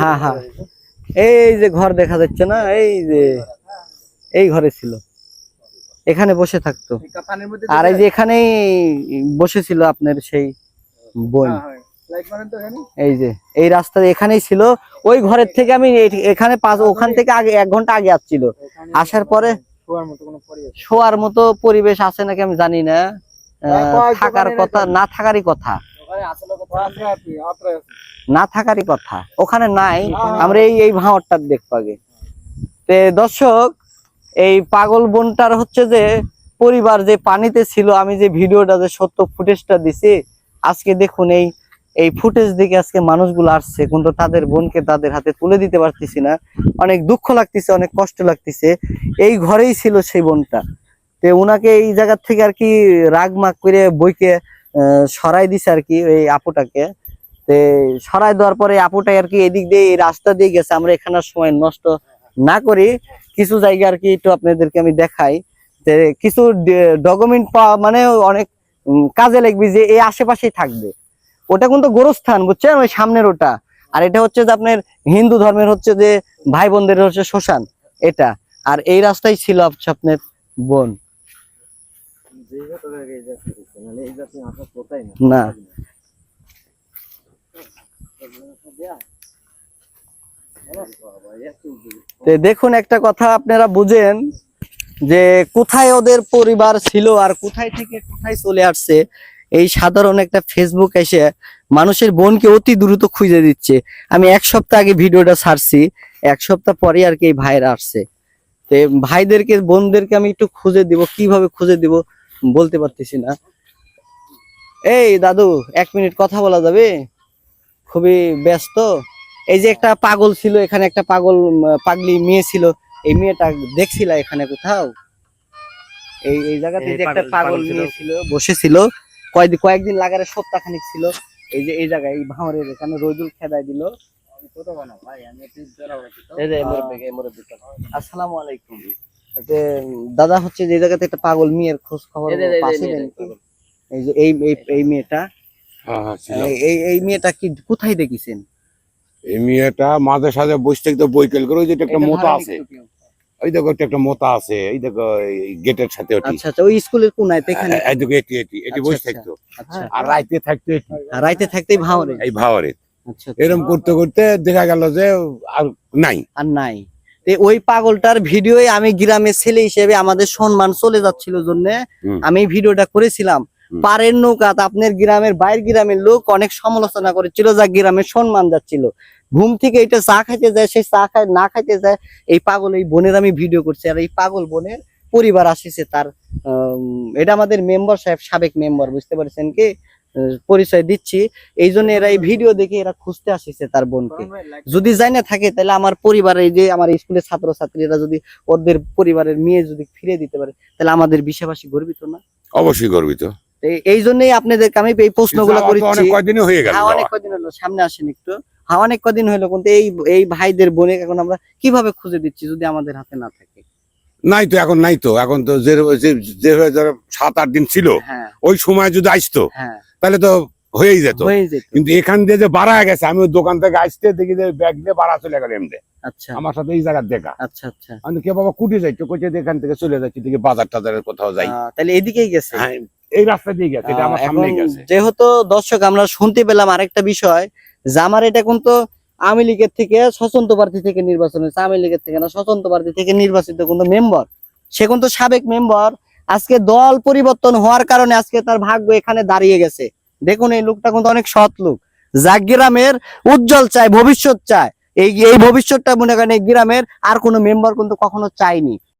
হ্যাঁ, হ্যাঁ। এই যে ঘর দেখা যাচ্ছে না এই যে এই ঘরে ছিল। এখানে বসে থাকতো। আর এই যে এখানেই বসেছিল আপনার সেই বোন। হ্যাঁ, এই যে এই রাস্তা এখানেই ছিল। ওই ঘরের থেকে আমি এখানে পাঁচ ওখান থেকে আগে এক ঘণ্টা আগে আসছিল। আসার পরে শোয়ার মতো পরিবেশ আছে নাকি আমি জানি না। থাকার কথা না থাকারই কথা। না থাকারই কথা। ওখানে নাই। আমরা এই এই ভাঁড়টা দেখব আগে তে দর্শক এই পাগল বনটার হচ্ছে যে পরিবার যে পানিতে ছিল আমি যে ভিডিওটা যে সত্য ফুটেজটা দিছি আজকে দেখুন এই এই ফুটেজ দেখে আজকে মানুষগুলো আসছে কিন্তু তাদের বোনকে তাদের হাতে তুলে দিতে পারতেছি না। অনেক দুঃখ লাগতেছে অনেক কষ্ট লাগতেছে। এই ঘরেই ছিল সেই বোনটা। তে ওনাকে এই জায়গার থেকে আর কি রাগ মাগ করে বইকে সরাই দিছে আর কি ওই আপুটাকে। সরাই দেওয়ার পরে আপুটাই আর কি এদিক দিয়ে রাস্তা দিয়ে গেছে, আমরা এখানে সময় নষ্ট না করি। কিছু জায়গা আর কি একটু আপনাদেরকে আমি দেখাই। যে কিছু ডকুমেন্ট পাওয়া মানে অনেক কাজে লাগবে যে এই আশেপাশেই থাকবে। ওটা কিন্তু গোরস্থান, বুঝছেন? ওই সামনের ওটা। আর এটা হচ্ছে যে আপনার হিন্দু ধর্মের হচ্ছে যে ভাই বোনদের হচ্ছে শ্মশান, এটা। আর এই রাস্তাই ছিল আপনার বোন। না। দেখুন একটা কথা আপনারা বুঝেন যে কোথায় ওদের পরিবার ছিল আর কোথায় থেকে কোথায় চলে আসছে। এই সাধারণ একটা ফেসবুক এসে মানুষের বোনকে অতি দ্রুত খুঁজে দিচ্ছে। আমি এক সপ্তাহ আগে ভিডিওটা ছাড়ছি, এক সপ্তাহ পরে আর কি এই ভাইরা আসছে। তো ভাইদেরকে, বোনদেরকে আমি একটু খুঁজে দিব, কীভাবে খুঁজে দিব বলতে পারতেছি না। এই দাদু এক মিনিট কথা বলা যাবে? খুবই ব্যস্ত। এই যে একটা পাগল ছিল এখানে একটা পাগল পাগলি মেয়ে ছিল এই মেয়েটা দেখছিলা এখানে কোথাও? এই এই জায়গাতে যে একটা পাগল-। মেয়ে ছিল। বসেছিল। কয়েকদিন কয়েকদিন লাগারে সপ্তাহ খানিক ছিল। এই যে এই জায়গায় এই ভাঁড়ের এখানে রোজুল খেদাই দিল। আসসালামু আলাইকুম। দাদা হচ্ছে যে জায়গাতে একটা পাগল মেয়ের খোঁজ খবর যে, এই যে, এই এই মেয়েটা? হ্যাঁ হ্যাঁ এই- মেয়েটা কি কোথায় দেখেছেন? এই মেয়েটা মাঝে সাঝে বসে থাকতো বৈকেল করে। ওই যে একটা আছে। ওই দেখো একটা মোতা আছে। এই দেখো গেটের সাথে ওটি। আচ্ছা আচ্ছা ওই স্কুলের কোনায় এখানে? এই দেখো এটি এটি এটি বসে আচ্ছা। থাকতো। আর রাইতে থাকতো এটি। রাইতে থাকতেই ভাঁড়ে এই এরকম করতে করতে দেখা গেল যে আর নাই। আর নাই। ওই পাগলটার ভিডিওয়ে আমি গ্রামের ছেলে হিসেবে আমাদের সম্মান চলে যাচ্ছিল জন্য আমি ভিডিওটা করেছিলাম। পারের নৌকাত আপনার গ্রামের বাইরের গ্রামের লোক অনেক সমালোচনা করেছিল যা গ্রামের সম্মান যাচ্ছিল। ঘুম থেকে এটা চা খাইতে যায় সেই চা খাই না খাইতে যায় এই পাগল এই বোনের আমি ভিডিও করছি আর এই পাগল বোনের পরিবার আসিছে তার এটা আমাদের মেম্বার সাহেব সাবেক মেম্বার বুঝতে পারছেন কি? পরিচয় দিচ্ছি। এই জন্য এরা এই ভিডিও দেখে এরা খুঁজতে আসিছে তার বোনকে। যদি যাই না থাকে তাহলে আমার পরিবারে এই যে আমার স্কুলের ছাত্র ছাত্রীরা যদি ওদের পরিবারের মেয়ে যদি ফিরে দিতে পারে তাহলে আমাদের বিশ্ববাসী গর্বিত না? অবশ্যই গর্বিত। এই- জন্যই আপনাদেরকে আমি এই প্রশ্নগুলো করেছি অনেক হয়ে গেল হ্যাঁ অনেক কদিন হলো সামনে আসেন একটু। হ্যাঁ অনেক কদিন হলো কিন্তু এই এই ভাইদের বোনে এখন আমরা কীভাবে খুঁজে দিচ্ছি যদি আমাদের হাতে না থাকে? নাই তো এখন নাই তো। এখন তো যে সাত আট দিন ছিল হ্যাঁ। ওই সময় যদি আসতো হ্যাঁ। তাহলে তো হয়েই যেত। কিন্তু এখান দিয়ে যে বাড়া গেছে আমি ওই দোকান থেকে আসতে দেখি যে ব্যাগ দিয়ে বাড়া চলে গেল এমনি। আচ্ছা। আমার সাথে এই জায়গার দেখা। আচ্ছা আচ্ছা। আমি কে বাবা কুটে যাইতো যে এখান থেকে চলে যাচ্ছি দেখি বাজার টাজারের কোথাও যাই। তাহলে এদিকেই গেছে? হ্যাঁ এই রাস্তা দিয়ে গেছে এটা আমার এখন গেছে। যেহেতু দর্শক আমরা শুনতে পেলাম আরেকটা বিষয় যে আমার এটা কিন্তু আওয়ামী লীগের থেকে স্বতন্ত্র প্রার্থী থেকে নির্বাচন হয়েছে। আওয়ামী লীগের থেকে না স্বতন্ত্র প্রার্থী থেকে নির্বাচিত কিন্তু মেম্বার। সে কিন্তু সাবেক মেম্বার। আজকে দল পরিবর্তন হওয়ার কারণে আজকে তার ভাগ্য এখানে দাঁড়িয়ে গেছে। দেখুন এই লোকটা কিন্তু অনেক সৎ লোক। যা গ্রামের উজ্জ্বল চায় ভবিষ্যৎ চায়। এই এই ভবিষ্যৎটা মনে করেন এই গ্রামের আর কোনো মেম্বার কিন্তু কখনো চায়নি।